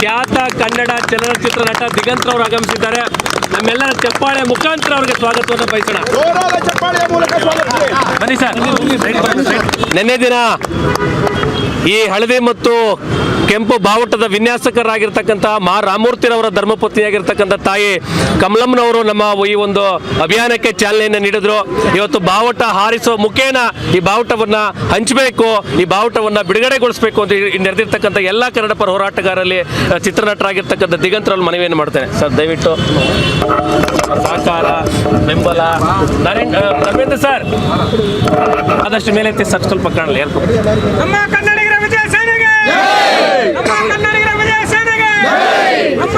ಖ್ಯಾತ ಕನ್ನಡ ಚಲನಚಿತ್ರ ನಟ ದಿಗಂತ್ರವರು ಆಗಮಿಸಿದ್ದಾರೆ. ನಮ್ಮೆಲ್ಲರ ಚಪ್ಪಾಳೆ ಮುಖಾಂತರ ಅವರಿಗೆ ಸ್ವಾಗತವನ್ನು ಬಯಸೋಣ. ಜೋರಾದ ಚಪ್ಪಾಳೆಯ ಮೂಲಕ ಸ್ವಾಗತಿಸಿ ಬನ್ನಿ ಸರ್. ನಿನ್ನೆ ದಿನ ಈ ಹಳದಿ ಮತ್ತು ಕೆಂಪು ಬಾವುಟದ ವಿನ್ಯಾಸಕರಾಗಿರ್ತಕ್ಕಂಥ ಮಾ ರಾಮೂರ್ತಿರವರ ಧರ್ಮಪತ್ನಿಯಾಗಿರ್ತಕ್ಕಂಥ ತಾಯಿ ಕಮಲಮ್ಮನವರು ನಮ್ಮ ಈ ಒಂದು ಅಭಿಯಾನಕ್ಕೆ ಚಾಲನೆಯನ್ನು ನೀಡಿದ್ರು. ಇವತ್ತು ಬಾವುಟ ಹಾರಿಸುವ ಮುಖೇನ ಈ ಬಾವುಟವನ್ನ ಹಂಚಬೇಕು, ಈ ಬಾವುಟವನ್ನ ಬಿಡುಗಡೆಗೊಳಿಸಬೇಕು ಅಂತ ನಡೆದಿರ್ತಕ್ಕಂಥ ಎಲ್ಲ ಕನ್ನಡ ಪರ ಹೋರಾಟಗಾರರಲ್ಲಿ ಚಿತ್ರನಟರಾಗಿರ್ತಕ್ಕಂಥ ದಿಗಂತರಲ್ಲಿ ಮನವಿಯನ್ನು ಮಾಡ್ತೇನೆ. ಸರ್, ದಯವಿಟ್ಟು. ಸಹಕಾರ, ಬೆಂಬಲ. ನರೇಂದ್ರ ಸರ್. ಆದಷ್ಟು ಮೇಲೆ ಸರ್, ಸ್ವಲ್ಪ ಕಾಣಲಿ ಯಾರು ನಮ್ಮ ಕನ್ನಡಿಗರ ವಿಜಯ ಸೇನೆಗೆ ನಮ್ಮ ಕನ್ನಡಿಗರ ವಿಜಯ ಸೇನೆಗೆ. ಅಮ್ಮ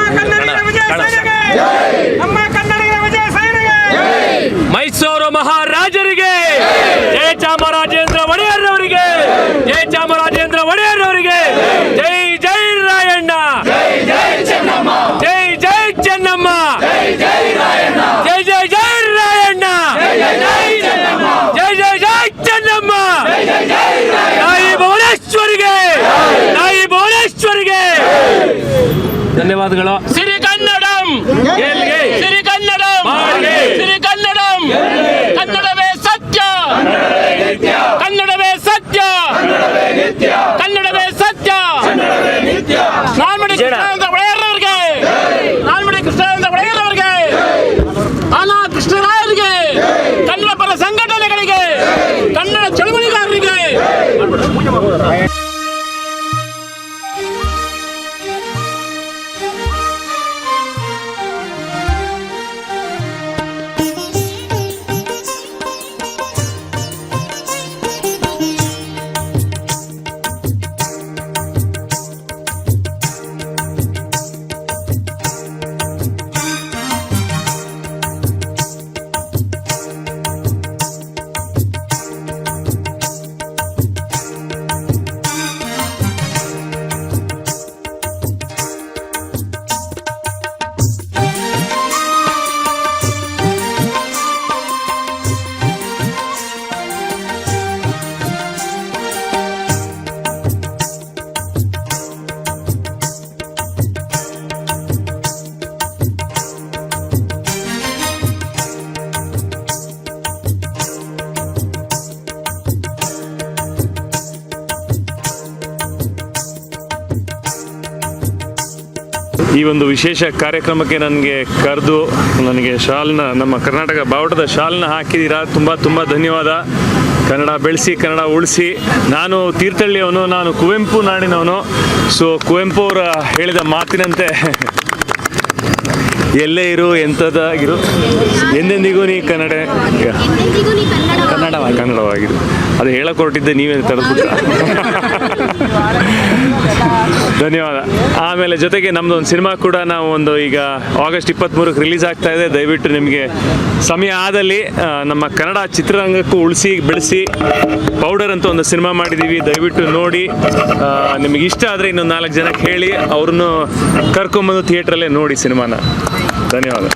ಧನ್ಯವಾದಗಳು ಸಿರಿ ಕನ್ನಡಂ ಗೆಲ್ಗೆ. ಸಿರಿ ಕನ್ನಡಂ ಬಾಳ್ಗೆ. ಸಿರಿ ಕನ್ನಡಂ ಕನ್ನಡವೇ ಸತ್ಯ ಕನ್ನಡವೇ ಸತ್ಯ ಕನ್ನಡವೇ ಸತ್ಯ ನಾಲ್ಮಡಿ ಜನ. ಕೃಷ್ಣಾನಂದ ಒಡೆಯರವರಿಗೆ ನಾಲ್ಮಡಿ ಕೃಷ್ಣಾನಂದ ಒಡೆಯರವರಿಗೆ ಆನಾ ಕೃಷ್ಣರಾಯರಿಗೆ ಕನ್ನಡ ಪರ ಸಂಘಟನೆಗಳಿಗೆ ಕನ್ನಡ ಚಳವಳಿಗಾರರಿಗೆ ಈ ಒಂದು ವಿಶೇಷ ಕಾರ್ಯಕ್ರಮಕ್ಕೆ ನನಗೆ ಕರೆದು ನನಗೆ ಶಾಲ್ನ, ನಮ್ಮ ಕರ್ನಾಟಕ ಬಾವುಟದ ಶಾಲ್ನ ಹಾಕಿದ್ದೀರಾ? ತುಂಬ ತುಂಬ ಧನ್ಯವಾದ. ಕನ್ನಡ ಬೆಳೆಸಿ, ಕನ್ನಡ ಉಳಿಸಿ. ನಾನು ತೀರ್ಥಹಳ್ಳಿಯವನು, ನಾನು ಕುವೆಂಪು ನಾಡಿನವನು. ಸೊ ಕುವೆಂಪು ಅವರ ಹೇಳಿದ ಮಾತಿನಂತೆ ಎಲ್ಲೇ ಇರು, ಎಂಥದ್ದಾಗಿರು. ಎಂದೆಂದಿಗೂ ನೀ ಕನ್ನಡ ಎಂದೆಂದಿಗೂ ನೀ ಕನ್ನಡವಾಗಿ ಕನ್ನಡವಾಗಿರು ಅದು ಹೇಳಕ್ ಹೊರಟಿದ್ದೆ ನೀವೇ ತರಬಿಟ್ಟ ಧನ್ಯವಾದ. ಆಮೇಲೆ ಜೊತೆಗೆ ನಮ್ದು ಒಂದು ಸಿನಿಮಾ ಕೂಡ ನಾವು ಒಂದು ಈಗ ಆಗಸ್ಟ್ ಇಪ್ಪತ್ತ್ಮೂರಕ್ಕೆ ರಿಲೀಸ್ ಆಗ್ತಾ ಇದೆ. ದಯವಿಟ್ಟು ನಿಮಗೆ ಸಮಯ ಆದಲ್ಲಿ ನಮ್ಮ ಕನ್ನಡ ಚಿತ್ರರಂಗಕ್ಕೂ ಉಳಿಸಿ, ಬೆಳೆಸಿ ಪೌಡರ್ ಅಂತ ಒಂದು ಸಿನಿಮಾ ಮಾಡಿದ್ದೀವಿ ದಯವಿಟ್ಟು ನೋಡಿ ನಿಮಗೆ ಇಷ್ಟ ಆದರೆ ಇನ್ನೊಂದು ನಾಲ್ಕು ಜನಕ್ಕೆ ಹೇಳಿ, ಅವ್ರನ್ನೂ ಕರ್ಕೊಂಬಂದು ಥಿಯೇಟ್ರಲ್ಲೇ ನೋಡಿ ಸಿನಿಮಾನ. ಧನ್ಯವಾದ.